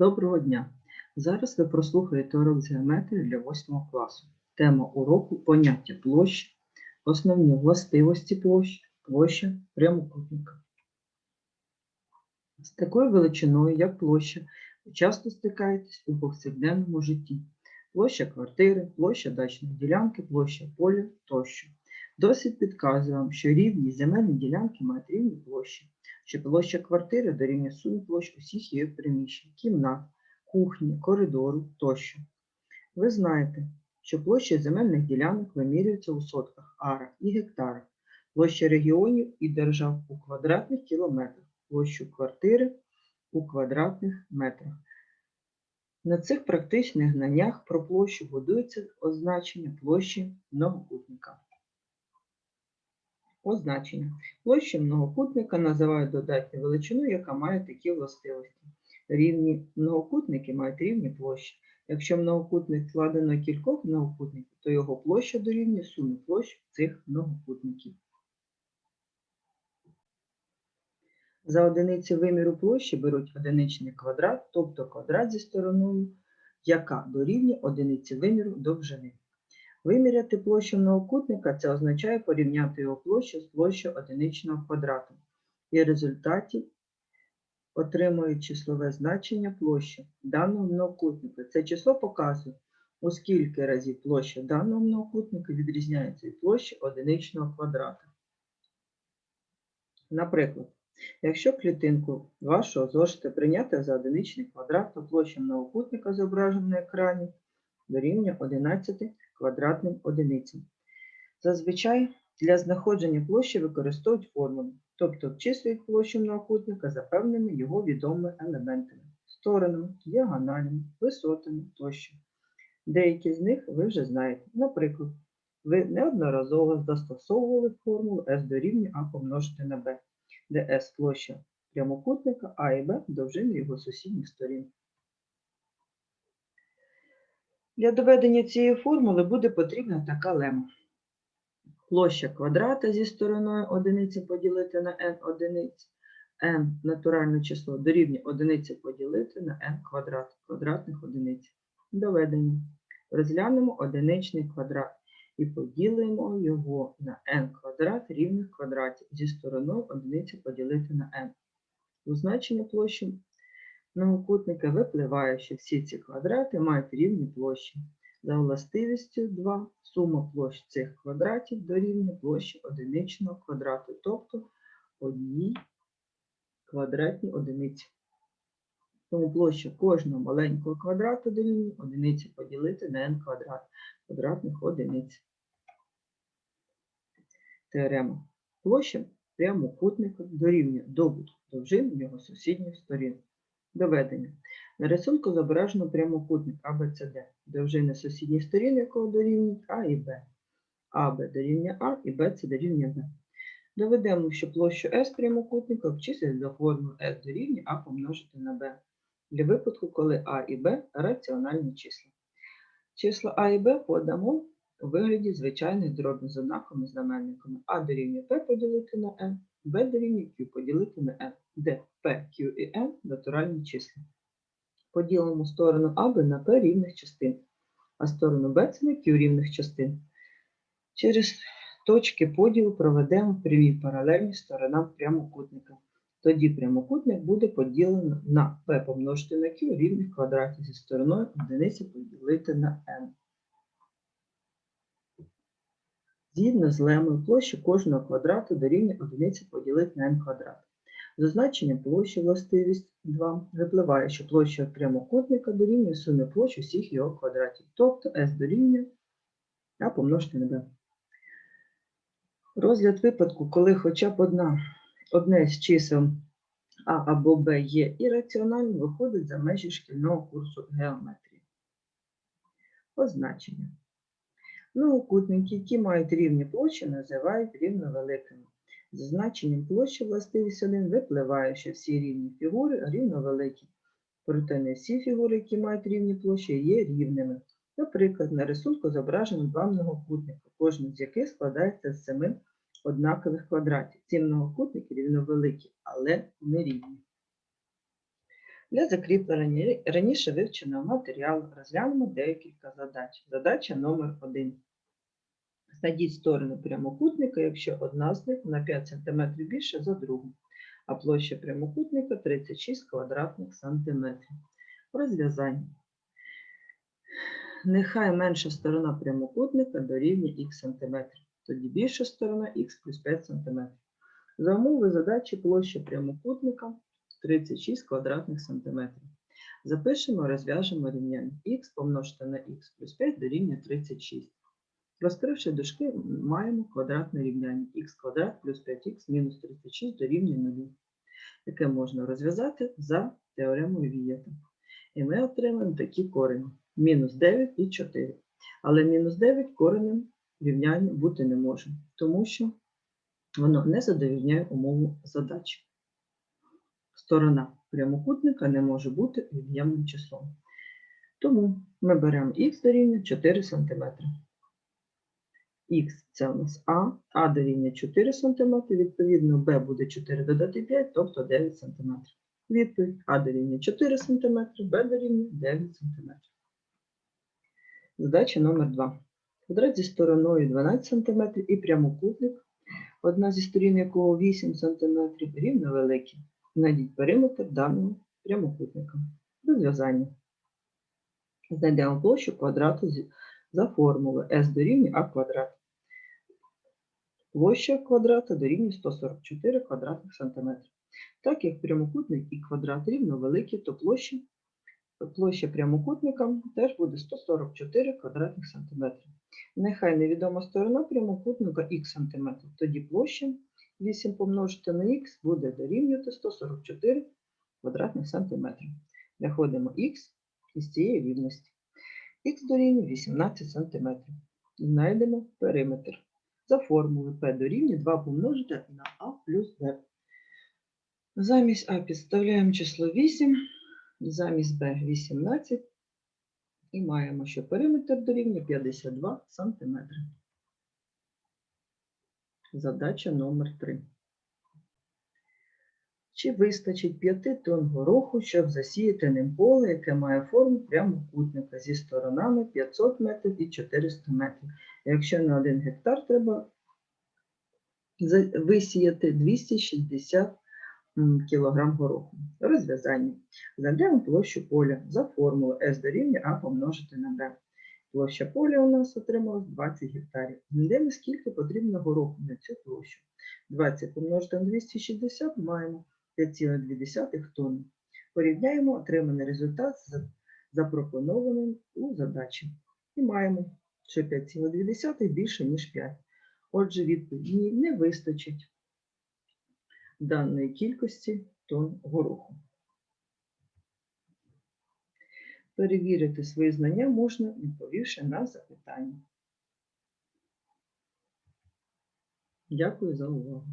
Доброго дня! Зараз ви прослухаєте урок з геометрії для 8 класу. Тема уроку поняття площі, основні властивості площі, площа прямокутника. З такою величиною, як площа, ви часто стикаєтесь у повсякденному житті. Площа квартири, площа дачної ділянки, площа поля тощо. Досвід підказує вам, що рівні земельні ділянки мають рівні площі, що площа квартири дорівнює сумі площ усіх її приміщень, кімнат, кухні, коридору тощо. Ви знаєте, що площі земельних ділянок вимірюються у сотках, арах і гектарах, площа регіонів і держав у квадратних кілометрах, площу квартири у квадратних метрах. На цих практичних знаннях про площу будується означення площі многокутника. Означення. Площі многокутника називають додатню величину, яка має такі властивості. Рівні многокутники мають рівні площі. Якщо многокутник складено кількох многокутників, то його площа дорівнює сумі площ цих многокутників. За одиниці виміру площі беруть одиничний квадрат, тобто квадрат зі стороною, яка дорівнює одиниці виміру довжини. Виміряти площу многокутника це означає порівняти його площу з площею одиничного квадрату. І в результаті отримують числове значення площі даного многокутника. Це число показує, у скільки разів площа даного многокутника відрізняється від площі одиничного квадрата. Наприклад, якщо клітинку вашого зошита прийняти за одиничний квадрат, то площа многокутника зображена на екрані дорівнює 11 квадратним одиницям. Зазвичай для знаходження площі використовують формулу, тобто обчислюють площу многокутника за певними його відомими елементами, сторонами, діагоналями, висотами тощо. Деякі з них ви вже знаєте. Наприклад, ви неодноразово застосовували формулу S дорівнює А помножити на B, де S площа прямокутника, А і Б довжини його сусідніх сторін. Для доведення цієї формули буде потрібна така лема. Площа квадрата зі стороною одиниці поділити на n одиниць, n натуральне число дорівнює одиниці поділити на n квадрат квадратних одиниць. Доведення. Розглянемо одиничний квадрат і поділимо його на n квадрат рівних квадратів зі стороною одиниці поділити на n. У значенні площі многокутника випливає, що всі ці квадрати мають рівні площі. За властивістю 2 сума площ цих квадратів дорівнює площі одиничного квадрату, тобто одній квадратній одиниці. Тому площа кожного маленького квадрату дорівнює одиниці поділити на n квадрат квадратних одиниць. Теорема. Площа прямокутника дорівнює добутку довжин його сусідніх сторін. Доведення. На рисунку зображено прямокутник ABCD, довжини сусідніх сторін якого дорівнюють А і Б. АБ дорівнює А і БЦ дорівнює Б. Доведемо, що площу S прямокутника обчислять за формулою S дорівнює А помножити на Б. Для випадку, коли А і Б раціональні числа. Числа А і Б подамо у вигляді звичайних дробних з однаковими знаменниками. А дорівнює П поділити на N, Б дорівнює Q поділити на N, де P, Q і N натуральні числа. Поділимо сторону АБ на P рівних частин, а сторону Б це на Q рівних частин. Через точки поділу проведемо прямі паралельні сторонам прямокутника. Тоді прямокутник буде поділено на P помножити на Q рівних квадратів зі стороною одиниці поділити на N. Згідно з лемою площа кожного квадрату дорівнює одиниці поділити на n квадрат. За значенням площі властивість 2 випливає, що площа прямокутника дорівнює сумі площ усіх його квадратів, тобто S дорівнює А помножити на B. Розгляд випадку, коли хоча б одна, одне з чисел А або Б є ірраціональним, виходить за межі шкільного курсу геометрії. Означення. Многокутники, які мають рівні площі, називають рівновеликими. За значенням площі властивість 1 випливає, що всі рівні фігури рівновеликі. Проте не всі фігури, які мають рівні площі, є рівними. Наприклад, на рисунку зображено два многокутника, кожен з яких складається з семи однакових квадратів. Ці многокутники рівновеликі, але не рівні. Для закріплення раніше вивченого матеріалу розглянемо декілька задач. Задача номер 1. Знайдіть сторони прямокутника, якщо одна з них на 5 см більше за другу, а площа прямокутника 36 квадратних сантиметрів. Розв'язання. Нехай менша сторона прямокутника дорівнює х см, тоді більша сторона х плюс 5 см. За умови задачі площа прямокутника 36 квадратних сантиметрів. Запишемо, розв'яжемо рівняння х помножити на х плюс 5 дорівнює 36. Розкривши дужки, маємо квадратне рівняння х квадрат плюс 5х мінус 36 дорівнює 0, яке можна розв'язати за теоремою Вієта. І ми отримаємо такі корені. Мінус 9 і 4. Але мінус 9 коренем рівняння бути не може, тому що воно не задовільняє умову задачі. Сторона прямокутника не може бути від'ємним числом. Тому ми беремо х дорівнює 4 см. Х це у нас А, А дорівнює 4 см, відповідно b буде 4 додати 5, тобто 9 см. Відповідь А дорівнює 4 см, Б дорівнює 9 см. Задача номер 2. Квадрат зі стороною 12 см і прямокутник, одна зі сторін якого 8 см, рівно великі. Знайдіть периметр даного прямокутника. Розв'язання. Знайдемо площу квадрату за формулою S дорівнює А квадрат. Площа квадрата дорівнює 144 квадратних сантиметрів. Так як прямокутник і квадрат рівно великі, то площа, площа прямокутника теж буде 144 квадратних сантиметрів. Нехай невідома сторона прямокутника х сантиметрів, тоді площа 8 помножити на х буде дорівнювати 144 квадратних сантиметрів. Знаходимо х із цієї рівності. Х дорівнює 18 сантиметрів. Знайдемо периметр. За формулою P дорівнює 2 помножити на А плюс Б. Замість А підставляємо число 8, замість Б 18 і маємо, що периметр дорівнює 52 см. Задача номер 3. Чи вистачить 5 тонн гороху, щоб засіяти ним поле, яке має форму прямокутника зі сторонами 500 метрів і 400 метрів? Якщо на 1 гектар треба висіяти 260 м, кг гороху. Розв'язання. Знайдемо площу поля за формулою S дорівнює А помножити на Б. Площа поля у нас отрималась 20 гектарів. Знайдемо, скільки потрібно гороху на цю площу. 20 помножити на 260 маємо 5,2 тонни. Порівняємо отриманий результат з запропонованим у задачі. І маємо, що 5,2 більше, ніж 5. Отже, відповідь не вистачить даної кількості тонн гороху. Перевірити свої знання можна, відповівши на запитання. Дякую за увагу.